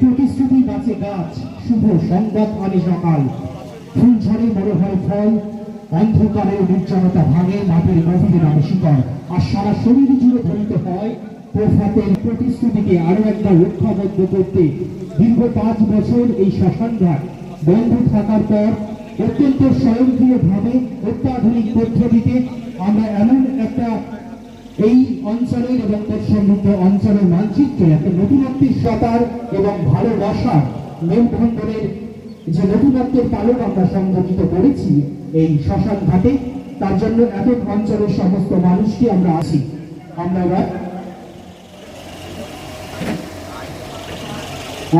প্রতিশ্রুতি গাছে গাছ শুভ সংবাদ আনে সকাল ফুল ঝরে বড় হয় ফল অন্ধকারের নির্জনতা ভাঙে মাটির গভীরে নামে শিকড়। আর সারা শরীর জুড়ে ধ্বনিত হয় প্রভাতের প্রতিশ্রুতিকে আরও একবার রক্ষাবদ্ধ করতে। দীর্ঘ পাঁচ বছর এই শ্মশানঘাট বন্ধ থাকার পর অত্যন্ত স্বয়ংক্রিয়ভাবে অত্যাধুনিক পদ্ধতিতে আমরা এমন একটা এই অঞ্চলের এবং তার সমৃদ্ধ অঞ্চলের মানচিত্রে, একটা নতুনত্বের সাঁতার এবং ভালোবাসা মেলবন্ধনের যে নতুনত্বের পালক আমরা সংগঠিত করেছি এই শ্মশান ঘাটে, তার জন্য এত অঞ্চলের সমস্ত মানুষকে আমরা আসি আমরা এবার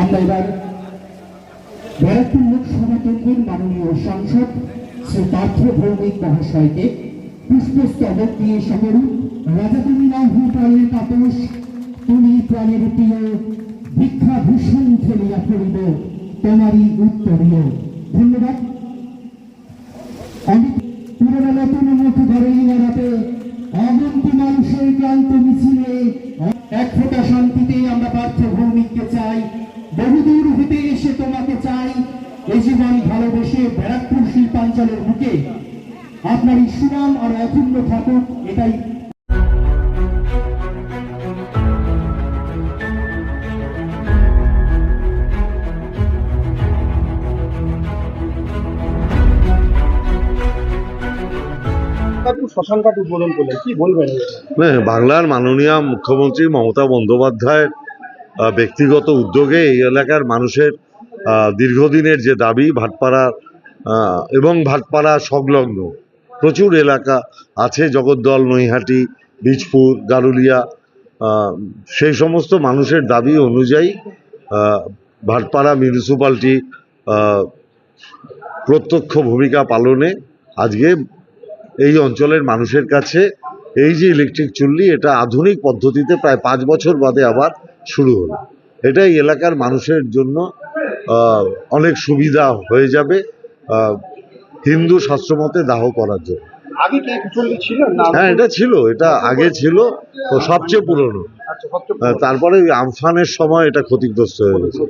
আমরা এবার ব্যারাকপুর লোকসভা কেন্দ্রের মাননীয় সাংসদ শ্রী পার্থ ভৌমিক মহাশয়কে পুষ্পস্তবক দিয়ে ভিক্ষা ভূষণ ফেলিয়া পড়িব ধন্যবাদ। আমি ধরেই বেড়াতে অগন্তি মানুষের ক্লান্ত মিছিলে জীবন ভালোবেসে ব্যারাকপুর শিল্পাঞ্চলের বুকে আপনার এই সুনাম আর অক্ষুণ্ণ থাকুক এটাই শ্মশানঘাট উদ্বোধন করলেন কি বলবেন? হ্যাঁ বাংলার মাননীয় মুখ্যমন্ত্রী মমতা বন্দ্যোপাধ্যায়ের ব্যক্তিগত উদ্যোগে এই এলাকার মানুষের দীর্ঘদিনের যে দাবি, ভাটপাড়া এবং ভাটপাড়া সংলগ্ন প্রচুর এলাকা আছে, জগদ্দল, নৈহাটি, বীজপুর, গারুলিয়া সেই সমস্ত মানুষের দাবি অনুযায়ী ভাটপাড়া মিউনিসিপ্যালিটি প্রত্যক্ষ ভূমিকা পালনে আজকে এই অঞ্চলের মানুষের কাছে এই যে ইলেকট্রিক চুল্লি, এটা আধুনিক পদ্ধতিতে প্রায় পাঁচ বছর বাদে আবার শুরু হলো। এটাই এলাকার মানুষের জন্য অনেক সুবিধা হয়ে যাবে হিন্দু শাস্ত্রমতে দাহ করার জন্য। হ্যাঁ এটা ছিল এটা আগে ছিল সবচেয়ে পুরনো। আচ্ছা তারপরে আমফানের সময় এটা ক্ষতিগ্রস্ত হয়ে গেছে।